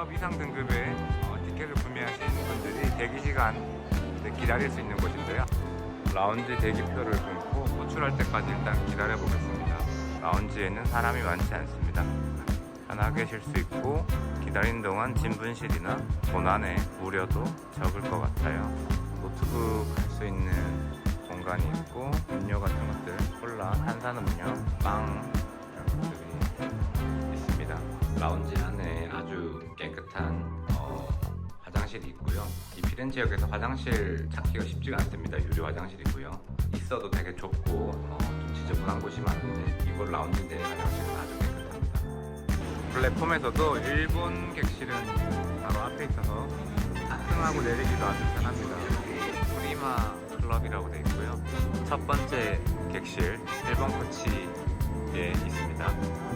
클럽 이상 등급의 어, 티켓을 구매하신 분들이 대기 시간 기다릴 수 있는 곳인데요. 라운지 대기표를 끊고 호출할 때까지 일단 기다려 보겠습니다. 라운지에는 사람이 많지 않습니다. 편하게 쉴 수 있고 기다리는 동안 진분실이나 도난의 우려도 적을 것 같아요. 노트북 할 수 있는 공간이 있고 음료 같은 것들, 콜라, 탄산음료, 빵 이런 것들이 있습니다. 라운지 안에 깨끗한 어, 화장실이 있고요. 이 피렌 지역에서 화장실 찾기가 쉽지가 않습니다. 유료 화장실이고요. 있어도 되게 좁고 어, 좀 지저분한 곳이 많은데 이곳 라운지 내 화장실은 아주 깨끗합니다. 플랫폼에서도 일본 객실은 바로 앞에 있어서 탑승하고 내리기도 아주 편합니다. 프리마 클럽이라고 되어 있고요. 첫 번째 객실 1번 코치에 있습니다.